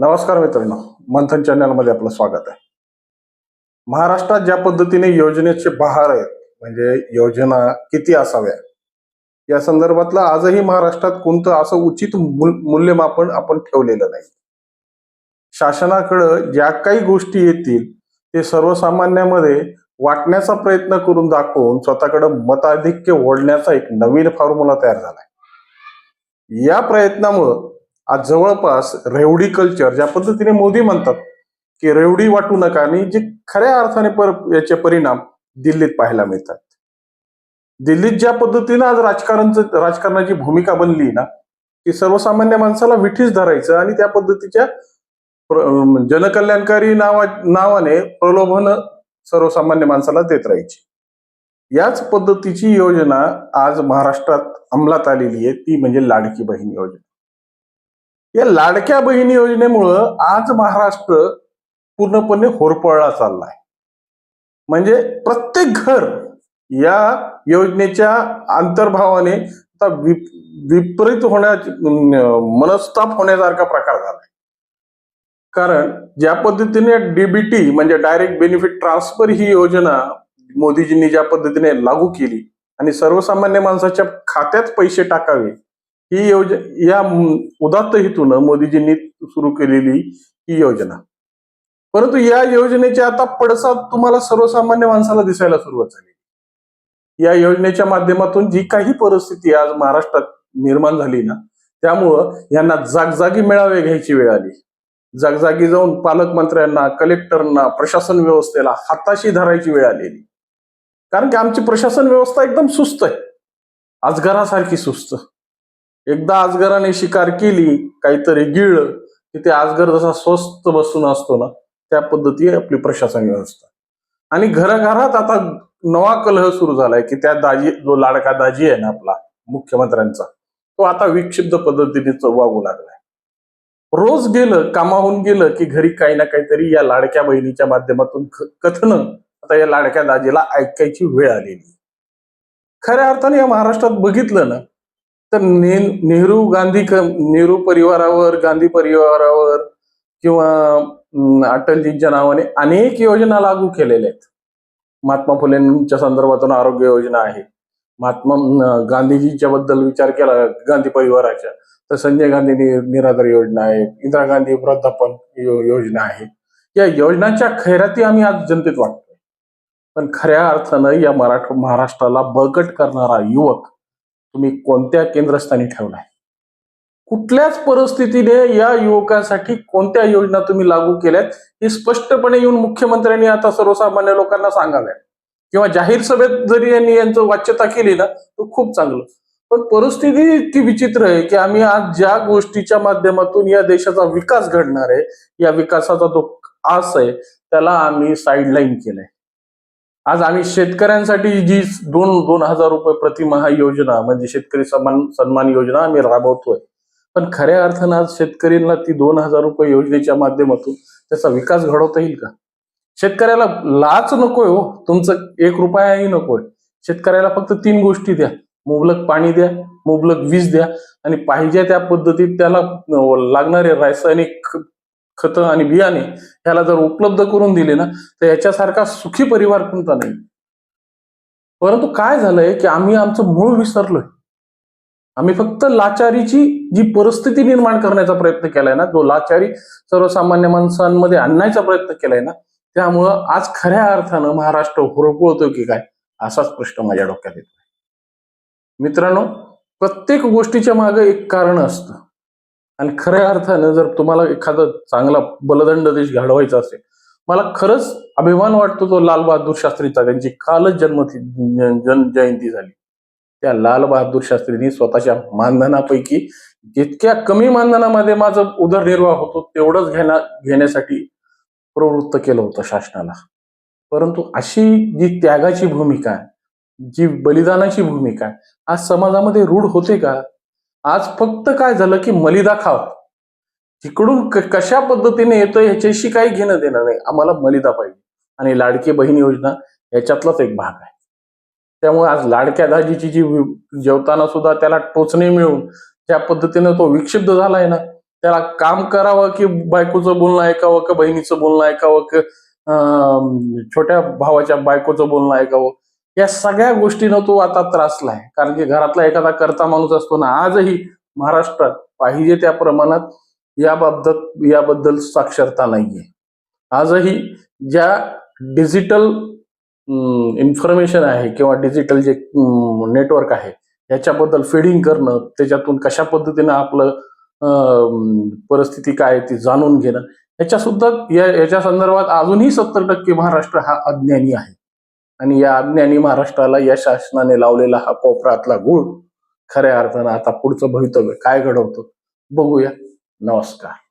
नमस्कार मित्रांनो मंथन चॅनलमध्ये आपलं स्वागत आहे. महाराष्ट्रात ज्या पद्धतीने योजनेचे बहार आहेत म्हणजे योजना किती असाव्या या संदर्भातलं आजही महाराष्ट्रात कोणतं असं उचित मूल- मूल्यमापन आपण ठेवलेलं नाही. शासनाकडं ज्या काही गोष्टी येतील ते सर्वसामान्यामध्ये वाटण्याचा प्रयत्न करून दाखवून स्वतःकडं मताधिक्य ओढण्याचा एक नवीन फॉर्म्युला तयार झालाय. या प्रयत्नामुळं आज जवळपास रेवडी कल्चर ज्या पद्धतीने मोदी म्हणतात की रेवडी वाटू नका आणि जे खऱ्या अर्थाने पर याचे परिणाम दिल्लीत पाहायला मिळतात. दिल्लीत ज्या पद्धतीनं आज राजकारणच राजकारणाची भूमिका बनली ना की सर्वसामान्य माणसाला विठीच धरायचं आणि त्या पद्धतीच्या जनकल्याणकारी नावा नावाने प्रलोभन सर्वसामान्य माणसाला देत राहायची. याच पद्धतीची योजना आज महाराष्ट्रात अंमलात आलेली आहे ती म्हणजे लाडकी बहीण योजना. या लाडक्या बहिणी योजनेमुळं आज महाराष्ट्र पूर्णपणे होरपळला चाललाय. म्हणजे प्रत्येक घर या योजनेच्या अंतर्भावाने आता विपरीत होण्या मनस्ताप होण्यासारखा प्रकार झालाय. कारण ज्या पद्धतीने डीबीटी म्हणजे डायरेक्ट बेनिफिट ट्रान्सफर ही योजना मोदीजींनी ज्या पद्धतीने लागू केली आणि सर्वसामान्य माणसाच्या खात्यात पैसे टाकावे ही योजना या उदात्त हेतून मोदीजींनी सुरू केलेली ही योजना. परंतु या योजनेचे आता पडसाद तुम्हाला सर्वसामान्य माणसाला दिसायला सुरुवात झाली. या योजनेच्या माध्यमातून जी काही परिस्थिती आज महाराष्ट्रात निर्माण झाली ना त्यामुळं यांना जागजागी मेळावे घ्यायची वेळ आली. जागजागी जाऊन पालकमंत्र्यांना कलेक्टरना प्रशासन व्यवस्थेला हाताशी धरायची वेळ आलेली. कारण की आमची प्रशासन व्यवस्था एकदम सुस्त आहे. अजगरासारखी सुस्त. एकदा अजगराने शिकार केली काहीतरी गिळ की ते अजगर जसा स्वस्त बसून असतो ना त्या पद्धती आपली प्रशासन व्यवस्था आणि घराघरात आता नवा कलह सुरू झालाय की त्या दाजी जो लाडका दाजी आहे ना आपला मुख्यमंत्र्यांचा तो आता विक्षिप्त पद्धतीने वागू लागलाय. रोज गेलं कामाहून गेलं की घरी काही ना काहीतरी या लाडक्या बहिणीच्या माध्यमातून कथन आता या लाडक्या दाजीला ऐकायची वेळ आलेली. खऱ्या अर्थाने या महाराष्ट्रात बघितलं ना तर ने नेहरू गांधी नेहरू परिवारावर गांधी परिवारावर किंवा अटलजींच्या नावाने अनेक योजना लागू केलेल्या आहेत. महात्मा फुलेंच्या संदर्भातून आरोग्य योजना आहे. महात्मा गांधीजीच्या बद्दल विचार केला गांधी परिवाराच्या. तर संजय गांधी निराधार योजना आहे इंदिरा गांधी वृद्धापन यो- योजना आहे. या योजनांच्या खैराती आम्ही आज जनतेत वाटतोय. पण खऱ्या अर्थानं या मराठ महाराष्ट्राला बळकट करणारा युवक तुम्ही कोणत्या केंद्रस्थानी ठेवलाय? कुठल्याच परिस्थितीने या युवकासाठी कोणत्या योजना तुम्ही लागू केल्यात हे स्पष्टपणे येऊन मुख्यमंत्र्यांनी आता सर्वसामान्य लोकांना सांगाव्या किंवा जाहीर सभेत जरी यांनी यांचं वाच्यता केली ना तर खूप चांगलं. पण परिस्थिती इतकी विचित्र आहे की आम्ही आज ज्या गोष्टीच्या माध्यमातून या देशाचा विकास घडणार आहे या विकासाचा जो आस आहे त्याला आम्ही साईडलाईन केलाय. आज आम्ही शेतकऱ्यांसाठी जी दोन दोन हजार रुपये प्रतिमहा योजना म्हणजे शेतकरी सन्मान सन्मान योजना आम्ही राबवतोय. पण खऱ्या अर्थानं आज शेतकऱ्यांना ती दोन हजार रुपये योजनेच्या माध्यमातून त्याचा विकास घडवता येईल का? शेतकऱ्याला लाच नकोय हो. तुमचं एक रुपयाही नकोय. शेतकऱ्याला फक्त तीन गोष्टी द्या. मुबलक पाणी द्या मुबलक वीज द्या आणि पाहिजे त्या पद्धतीत त्याला लागणारे रासायनिक खतं आणि बियाणे ह्याला जर उपलब्ध करून दिले ना तर याच्यासारखा सुखी परिवार कोणता नाही. परंतु काय झालंय की आम्ही आमचं मूळ विसरलोय. आम्ही फक्त लाचारीची जी परिस्थिती निर्माण करण्याचा प्रयत्न केलाय ना जो लाचारी सर्वसामान्य माणसांमध्ये आणण्याचा प्रयत्न केलाय ना त्यामुळं आज खऱ्या अर्थानं महाराष्ट्र हुरपळतो की काय असाच प्रश्न माझ्या डोक्यात येतो मित्रांनो प्रत्येक गोष्टीच्या मागे एक कारण असतं. आणि खऱ्या अर्थानं जर तुम्हाला एखादा चांगला बलदंड देश घडवायचा असेल मला खरंच अभिमान वाटतो तो लाल बहादूर शास्त्रीचा. त्यांची कालच जन्म जन जयंती झाली. त्या लाल बहादूर शास्त्रींनी स्वतःच्या मानधनापैकी जितक्या कमी मानधनामध्ये माझं उदरनिर्वाह होतो तेवढंच घेण्या घेण्यासाठी प्रवृत्त केलं होतं शासनाला. परंतु अशी जी त्यागाची भूमिका आहे जी बलिदानाची भूमिका आहे आज समाजामध्ये रूढ होते का? आज फक्त काय झालं की मलिदा खाव तिकडून कशा पद्धतीने येतोय ह्याच्याशी काही घेणं देणं नाही. आम्हाला मलिदा पाहिजे. आणि लाडकी बहीण योजना याच्यातलाच एक भाग आहे. त्यामुळे आज लाडक्या दाजीची जी जेवताना सुद्धा त्याला टोचणे मिळून ज्या पद्धतीने तो विक्षिप्त झालाय ना त्याला काम करावं की बायकोचं बोलणं ऐकावं का बहिणीचं बोलणं ऐकावं की छोट्या भावाच्या बायकोचं बोलणं ऐकावं. या सगळ्या गोष्टीनं तो आता त्रासला आहे कारण की घरातला एखादा करता माणूस असतो ना आजही महाराष्ट्रात पाहिजे त्या प्रमाणात याबाबत याबद्दल साक्षरता नाहीये. आजही ज्या डिजिटल इन्फॉर्मेशन आहे किंवा डिजिटल जे नेटवर्क आहे याच्याबद्दल फिडिंग करणं त्याच्यातून कशा पद्धतीनं आपलं परिस्थिती काय आहे ती जाणून घेणं याच्या सुद्धा या याच्या संदर्भात अजूनही सत्तर टक्के महाराष्ट्र हा अज्ञानी आहे. आणि या अज्ञानी महाराष्ट्राला या शासनाने लावलेला हा कोपरातला गुळ खऱ्या अर्थानं आता पुढचं भवितव्य काय घडवतो? बघूया. नमस्कार.